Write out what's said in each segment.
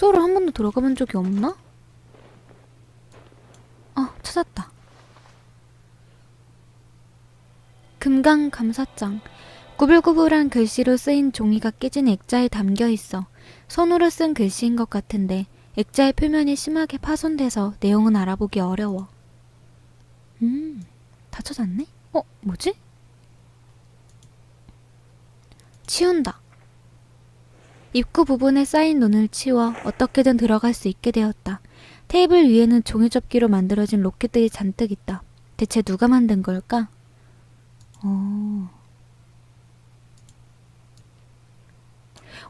숙소를 한 번도 들어가 본 적이 없나? 어, 찾았다. 금강 감사장. 구불구불한 글씨로 쓰인 종이가 깨진 액자에 담겨 있어. 손으로 쓴 글씨인 것 같은데 액자의 표면이 심하게 파손돼서 내용은 알아보기 어려워. 음, 다 찾았네? 어, 뭐지? 치운다. 입구 부분에 쌓인 논을 치워 어떻게든 들어갈 수 있게 되었다. 테이블 위에는 종이접기로 만들어진 로켓들이 잔뜩 있다. 대체 누가 만든 걸까? 어.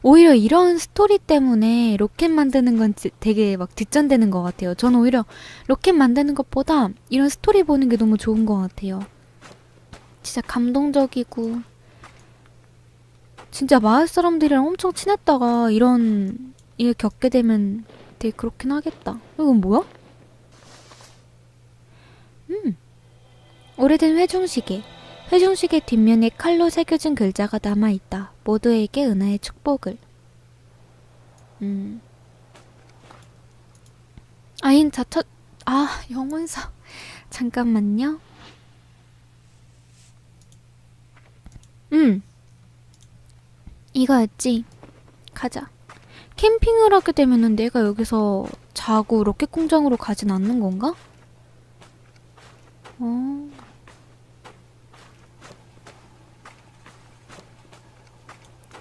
오히려 이런 스토리 때문에 로켓 만드는 건 지- 되게 막 뒷전되는 것 같아요. 전 오히려 로켓 만드는 것보다 이런 스토리 보는 게 너무 좋은 것 같아요. 진짜 감동적이고 진짜 마을 사람들이랑 엄청 친했다가 이런 일 겪게 되면 되게 그렇긴 하겠다. 이건 뭐야? 음. 오래된 회중시계. 회중시계 뒷면에 칼로 새겨진 글자가 남아있다. 모두에게 은하의 축복을. 음. 아인 자처, 아, 영혼사. 잠깐만요. 음. 이거였지. 가자. 캠핑을 하게 되면은 내가 여기서 자고 로켓 공장으로 가진 않는 건가? 어.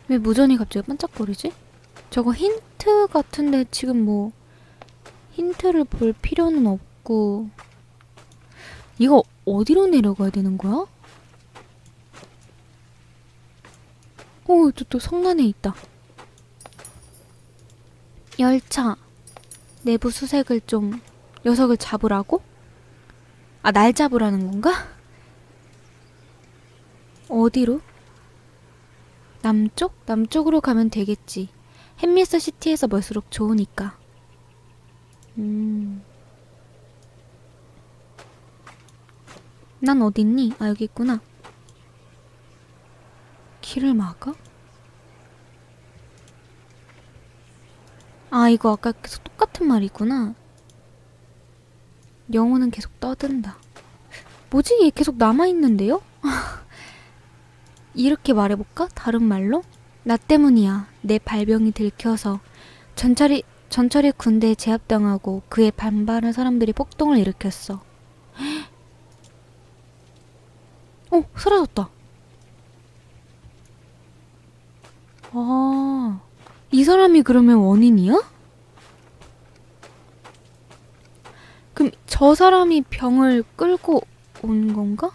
왜 무전이 갑자기 반짝거리지? 저거 힌트 같은데 지금 뭐 힌트를 볼 필요는 없고 이거 어디로 내려가야 되는 거야? 오, 또, 또 성난에 있다. 열차. 내부 수색을 좀 녀석을 잡으라고? 아, 날 잡으라는 건가? 어디로? 남쪽? 남쪽으로 가면 되겠지. 햄미스 시티에서 멀수록 좋으니까. 음. 난 어딨니? 아, 여기 있구나. 길을 막아? 아, 이거 아까 계속 똑같은 말이구나. 영혼은 계속 떠든다. 뭐지? 얘 계속 남아있는데요? 이렇게 말해볼까? 다른 말로? 나 때문이야. 내 발병이 들켜서 전철이 전철이 군대에 제압당하고 그에 반발한 사람들이 폭동을 일으켰어. 어, 사라졌다. 아, 이 사람이 그러면 원인이야? 그럼 저 사람이 병을 끌고 온 건가?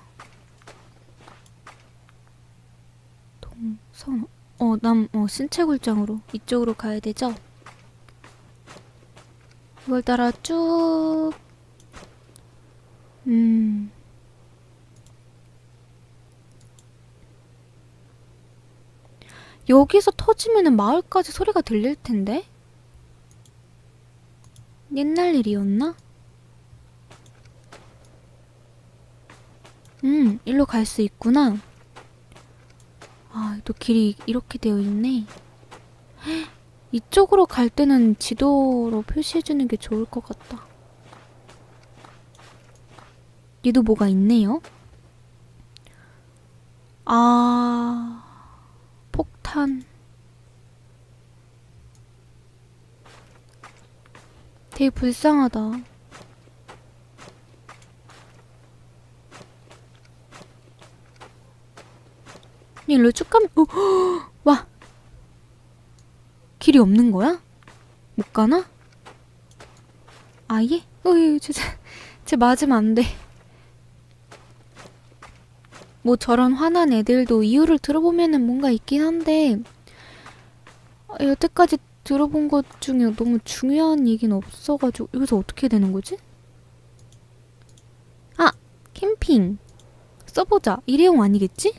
동선, 어, 남, 어, 신체굴장으로 이쪽으로 가야 되죠? 이걸 따라 쭉, 음, 여기서 터지면은 마을까지 소리가 들릴 텐데? 옛날 일이었나? 음, 일로 갈 수 있구나. 아, 또 길이 이렇게 되어 있네. 헉, 이쪽으로 갈 때는 지도로 표시해주는 게 좋을 것 같다. 얘도 뭐가 있네요. 아, 폭 탄. 되게 불쌍하다. 일로 쭉 가면, 어, 와. 길이 없는 거야? 못 가나? 아예? 쟤, 쟤, 쟤 맞으면 안 돼. 뭐 저런 화난 애들도 이유를 들어보면은 뭔가 있긴 한데, 아, 여태까지 들어본 것 중에 너무 중요한 얘기는 없어가지고, 여기서 어떻게 되는 거지? 아! 캠핑. 써보자. 일회용 아니겠지?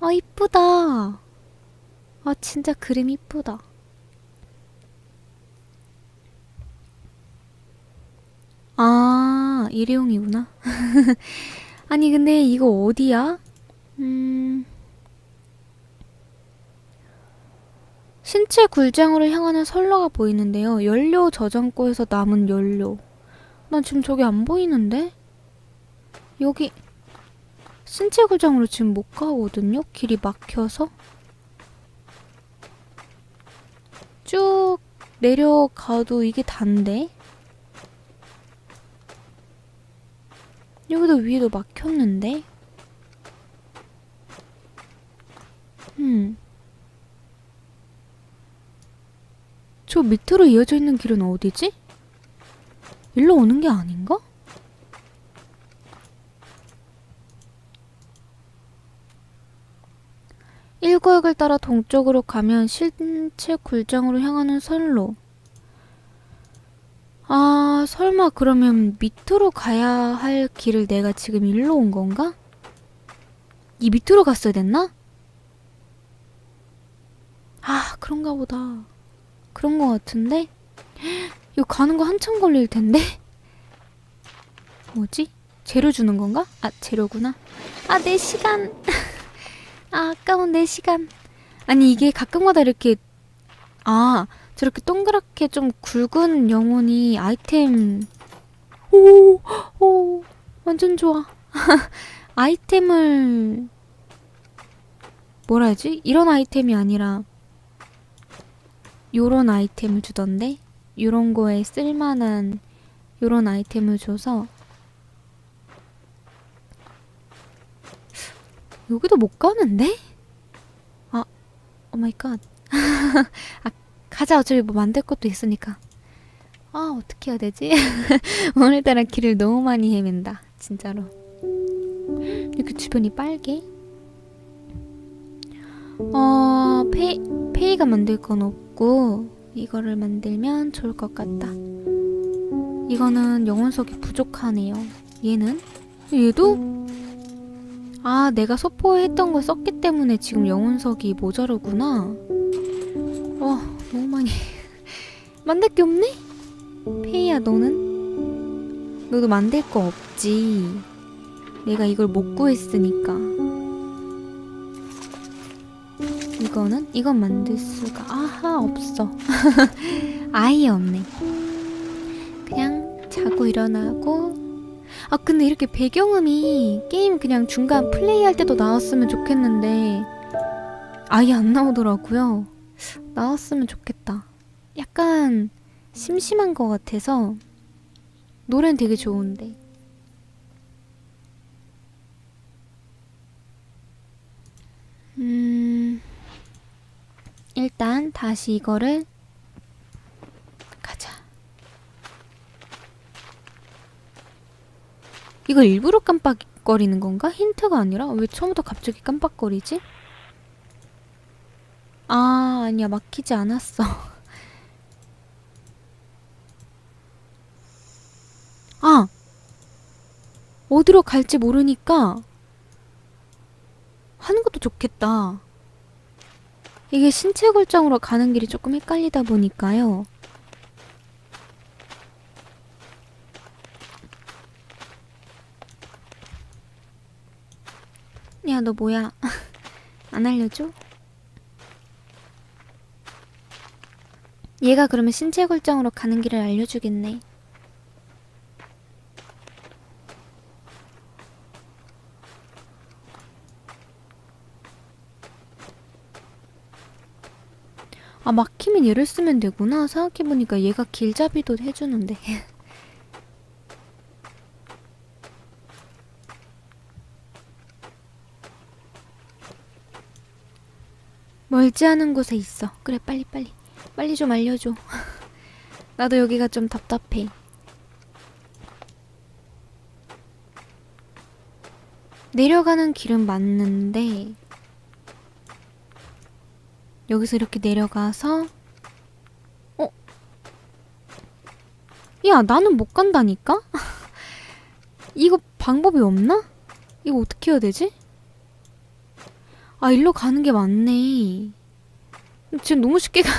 아, 이쁘다. 아, 진짜 그림 이쁘다. 아, 일회용이구나. 아니, 근데 이거 어디야? 음. 신체 굴장으로 향하는 선로가 보이는데요. 연료 저장고에서 남은 연료. 난 지금 저기 안 보이는데? 여기 신체 굴장으로 지금 못 가거든요. 길이 막혀서. 쭉 내려가도 이게 단데? 여기도 위에도 막혔는데? 음. 저 밑으로 이어져 있는 길은 어디지? 일로 오는 게 아닌가? 일구역을 따라 동쪽으로 가면 신체 굴장으로 향하는 선로. 아, 설마 그러면 밑으로 가야 할 길을 내가 지금 일로 온 건가? 이 밑으로 갔어야 됐나? 아, 그런가 보다. 그런 거 같은데? 이거 가는 거 한참 걸릴 텐데? 뭐지? 재료 주는 건가? 아, 재료구나. 아, 내 시간. 아, 아까운 내 시간. 아니, 이게 가끔마다 이렇게, 아, 저렇게 동그랗게 좀 굵은 영혼이 아이템, 오, 오, 완전 좋아. 아이템을, 뭐라 하지? 이런 아이템이 아니라, 요런 아이템을 주던데? 요런 거에 쓸만한 요런 아이템을 줘서 여기도 못 가는데? 아, 오마이갓. 아, 가자. 어차피 뭐 만들 것도 있으니까. 아, 어떻게 해야 되지? 오늘따라 길을 너무 많이 헤맨다. 진짜로. 이렇게 주변이 빨개? 어, 페이, 페이가 만들 건 없고, 이거를 만들면 좋을 것 같다. 이거는 영혼석이 부족하네요. 얘는? 얘도? 아, 내가 소포했던 걸 썼기 때문에 지금 영혼석이 모자르구나. 와, 너무 많이. 만들 게 없네? 페이야, 너는? 너도 만들 거 없지. 내가 이걸 못 구했으니까. 이거는? 이건 만들 수가. 아하, 없어. 아예 없네. 그냥 자고 일어나고. 아, 근데 이렇게 배경음이 게임 그냥 중간 플레이할 때도 나왔으면 좋겠는데, 아예 안 나오더라고요. 나왔으면 좋겠다. 약간 심심한 것 같아서, 노래는 되게 좋은데. 음, 일단 다시 이거를 가자. 이거 일부러 깜빡거리는 건가? 힌트가 아니라 왜 처음부터 갑자기 깜빡거리지? 아, 아니야. 막히지 않았어. 아! 어디로 갈지 모르니까 하는 것도 좋겠다. 이게 신체 골장으로 가는 길이 조금 헷갈리다 보니까요. 야, 너 뭐야? 안 알려줘? 얘가 그러면 신체 골장으로 가는 길을 알려주겠네. 아, 막히면 얘를 쓰면 되구나. 생각해보니까 얘가 길잡이도 해주는데. 멀지 않은 곳에 있어. 그래, 빨리, 빨리. 빨리 좀 알려줘. 나도 여기가 좀 답답해. 내려가는 길은 맞는데, 여기서 이렇게 내려가서 어? 야 나는 못 간다니까? 이거 방법이 없나? 이거 어떻게 해야 되지? 아 일로 가는 게 맞네 지금 너무 쉽게 가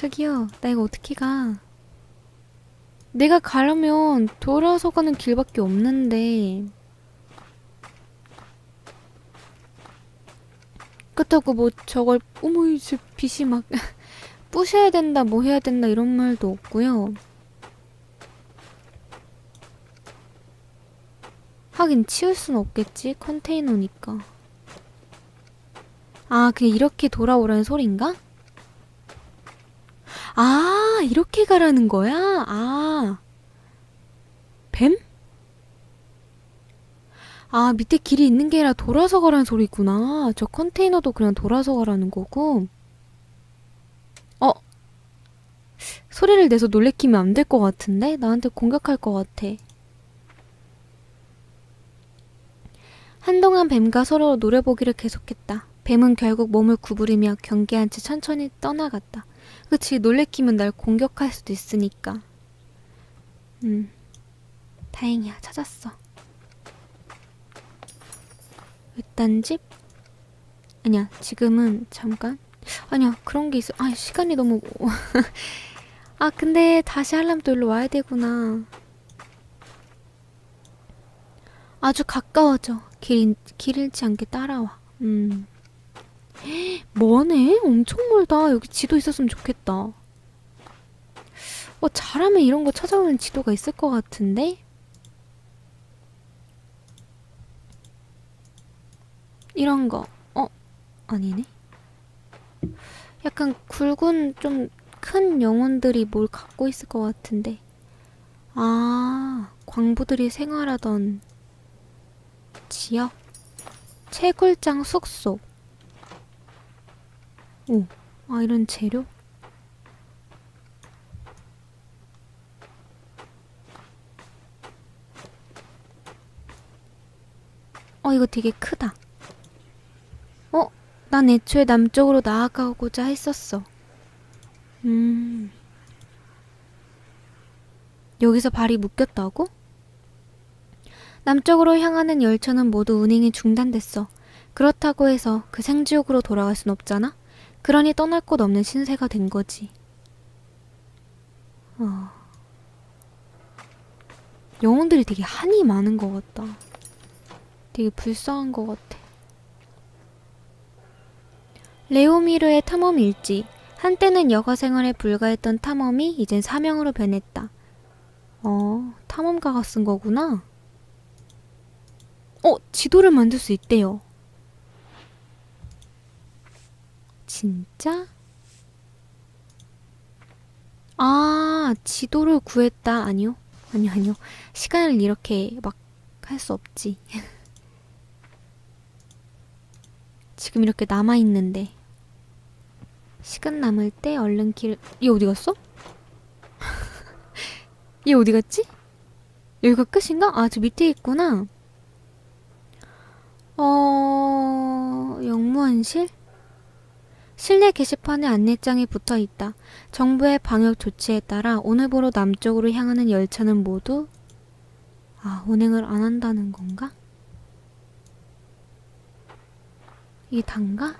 저기요 나 이거 어떻게 가 내가 가려면 돌아서 가는 길밖에 없는데 그렇다고 뭐 저걸 어머 이제 빛이 막 부셔야 된다 뭐 해야 된다 이런 말도 없고요. 하긴 치울 순 없겠지 컨테이너니까. 아 그냥 이렇게 돌아오라는 소린가? 아 이렇게 가라는 거야? 아 뱀? 아, 밑에 길이 있는 게 아니라 돌아서 가라는 소리구나. 저 컨테이너도 그냥 돌아서 가라는 거고. 어? 소리를 내서 놀래키면 안 될 것 같은데? 나한테 공격할 것 같아. 한동안 뱀과 서로 노려보기를 계속했다. 뱀은 결국 몸을 구부리며 경계한 채 천천히 떠나갔다. 그치, 놀래키면 날 공격할 수도 있으니까. 음, 다행이야, 찾았어. 외딴 집? 아니야, 지금은 잠깐. 아니야, 그런 게 있어. 아, 시간이 너무. 아, 근데 다시 하려면 또 일로 와야 되구나. 아주 가까워져. 길, 잃- 길 잃지 않게 따라와. 음. 머네? 엄청 멀다. 여기 지도 있었으면 좋겠다. 어, 잘하면 이런 거 찾아오는 지도가 있을 것 같은데? 이런 거. 어? 아니네. 약간 굵은 좀 큰 영혼들이 뭘 갖고 있을 것 같은데. 아, 광부들이 생활하던 지역? 채굴장 숙소. 오, 아, 이런 재료? 어, 이거 되게 크다. 어? 난 애초에 남쪽으로 나아가고자 했었어. 음. 여기서 발이 묶였다고? 남쪽으로 향하는 열차는 모두 운행이 중단됐어. 그렇다고 해서 그 생지옥으로 돌아갈 순 없잖아? 그러니 떠날 곳 없는 신세가 된 거지. 어. 영혼들이 되게 한이 많은 것 같다. 되게 불쌍한 것 같아. 레오미르의 탐험 일지. 한때는 여가 생활에 불과했던 탐험이 이젠 사명으로 변했다. 어, 탐험가가 쓴 거구나. 어, 지도를 만들 수 있대요. 진짜? 아, 지도를 구했다. 아니요. 아니요, 아니요. 시간을 이렇게 막 할 수 없지. 지금 이렇게 남아있는데. 시간 남을 때 얼른 길, 얘 어디 갔어? 얘 어디 갔지? 여기가 끝인가? 아, 저 밑에 있구나. 어, 영무원실? 실내 게시판에 안내장이 붙어 있다. 정부의 방역 조치에 따라 오늘부로 남쪽으로 향하는 열차는 모두 아, 운행을 안 한다는 건가? 이게 단가?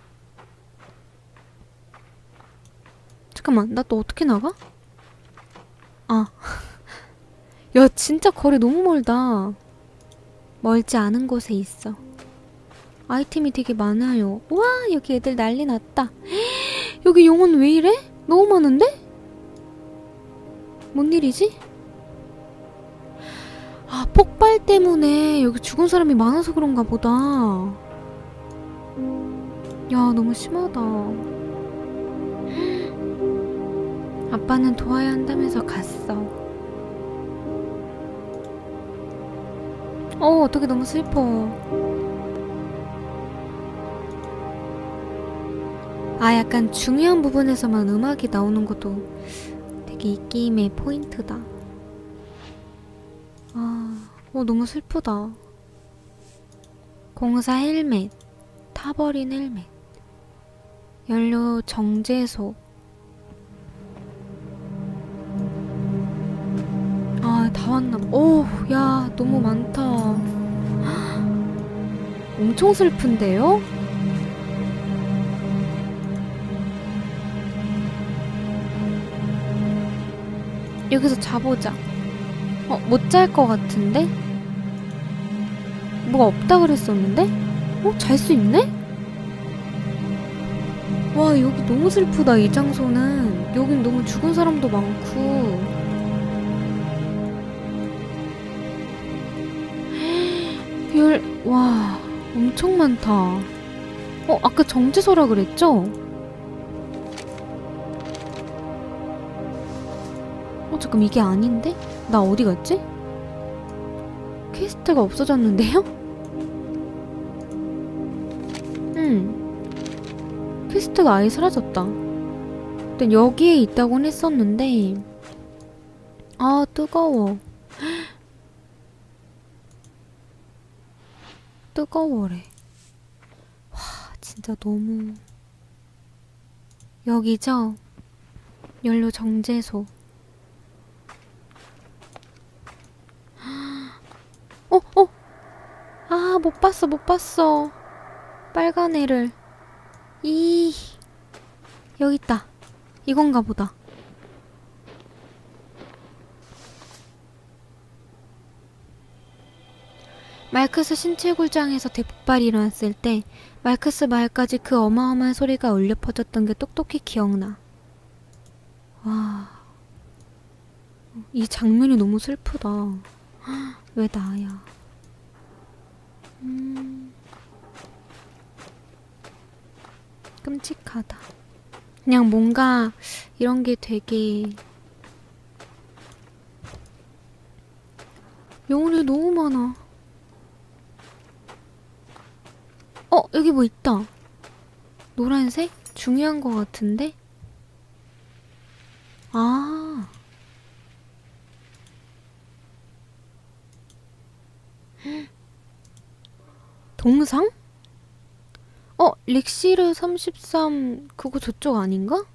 잠깐만, 나 또 어떻게 나가? 아. 야, 진짜 거리 너무 멀다. 멀지 않은 곳에 있어. 아이템이 되게 많아요. 와, 여기 애들 난리 났다. 여기 영혼 왜 이래? 너무 많은데? 뭔 일이지? 아, 폭발 때문에 여기 죽은 사람이 많아서 그런가 보다. 야, 너무 심하다. 아빠는 도와야 한다면서 갔어. 어, 어떻게 너무 슬퍼. 아, 약간 중요한 부분에서만 음악이 나오는 것도 되게 이 게임의 포인트다. 아, 어, 너무 슬프다. 공사 헬멧, 타버린 헬멧, 연료 정제소. 아, 다 왔나 봐. 오, 야, 너무 많다. 엄청 슬픈데요? 여기서 자보자. 어, 못 잘 것 같은데? 뭐가 없다 그랬었는데? 어, 잘 수 있네? 와, 여기 너무 슬프다, 이 장소는. 여긴 너무 죽은 사람도 많고. 별, 와, 엄청 많다. 어, 아까 정지소라 그랬죠? 잠깐, 이게 아닌데? 나 어디 갔지? 퀘스트가 없어졌는데요? 음. 퀘스트가 아예 사라졌다. 일단 여기에 있다곤 했었는데, 아, 뜨거워. 뜨거워래. 와, 진짜 너무. 여기죠? 연료 정제소. 어, 어! 아, 못 봤어, 못 봤어. 빨간 애를. 이, 여기 있다. 이건가 보다. 말크스 신체굴장에서 대폭발이 일어났을 때 말크스 마을까지 그 어마어마한 소리가 울려 퍼졌던 게 똑똑히 기억나. 와, 이 장면이 너무 슬프다. 헉, 왜 나야? 음, 끔찍하다. 그냥 뭔가 이런 게 되게 영혼이 너무 많아. 어, 여기 뭐 있다. 노란색? 중요한 거 같은데? 아. 동상? 어, 릭시르 33, 그거 저쪽 아닌가?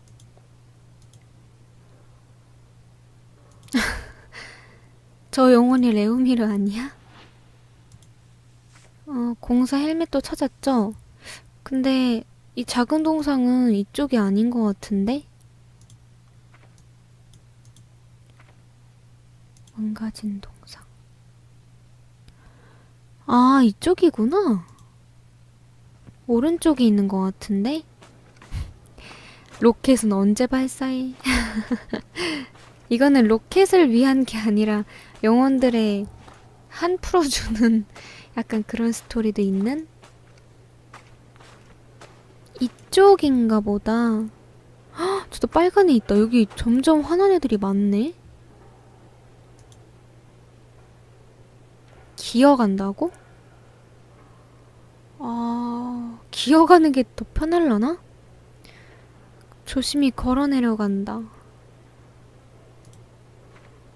저 영혼이 레오미르 아니야? 어, 공사 헬멧도 찾았죠? 근데 이 작은 동상은 이쪽이 아닌 것 같은데? 망가진 동상. 아, 이쪽이구나. 오른쪽에 있는 것 같은데? 로켓은 언제 발사해? 이거는 로켓을 위한 게 아니라 영혼들의 한 풀어주는 약간 그런 스토리도 있는? 이쪽인가 보다. 헉, 저도 빨간 애 있다. 여기 점점 화난 애들이 많네. 기어간다고? 아, 기어가는 게 더 편할라나? 조심히 걸어 내려간다.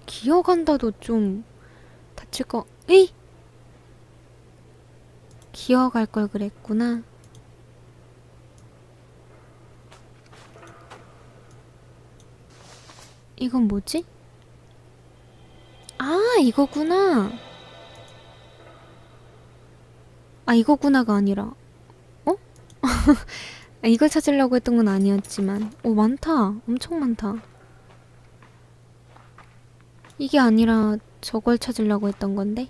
기어간다도 좀 다칠 거, 에이! 기어갈 걸 그랬구나. 이건 뭐지? 아, 이거구나. 아, 이거구나가 아니라, 어? 아, 이걸 찾으려고 했던 건 아니었지만. 오, 많다. 엄청 많다. 이게 아니라 저걸 찾으려고 했던 건데.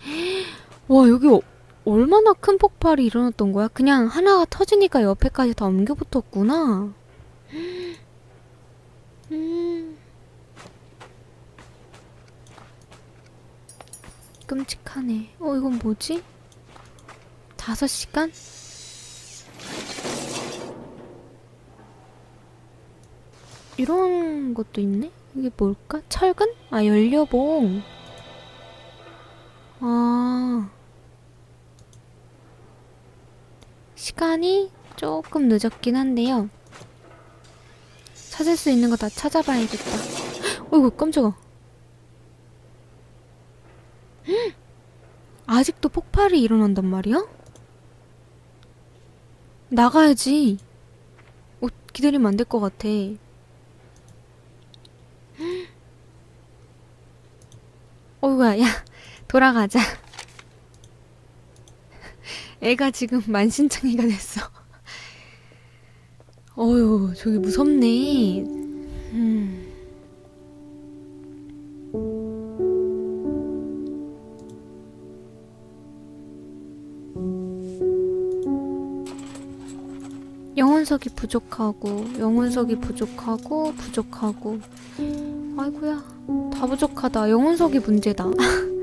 와, 여기 어- 얼마나 큰 폭발이 일어났던 거야? 그냥 하나가 터지니까 옆에까지 다 옮겨 붙었구나. 음. 끔찍하네. 어, 이건 뭐지? 다섯 시간? 이런 것도 있네? 이게 뭘까? 철근? 아, 연료봉. 아. 시간이 조금 늦었긴 한데요. 찾을 수 있는 거 다 찾아봐야겠다. 어이구, 깜짝아. 헉! 아직도 폭발이 일어난단 말이야? 나가야지. 어, 기다리면 안 될 것 같아. 헉! 어이구야, 야, 돌아가자. 애가 지금 만신창이가 됐어. 어휴, 저기 무섭네. 음. 영혼석이 부족하고 영혼석이 부족하고 부족하고. 아이고야 다 부족하다. 영혼석이 문제다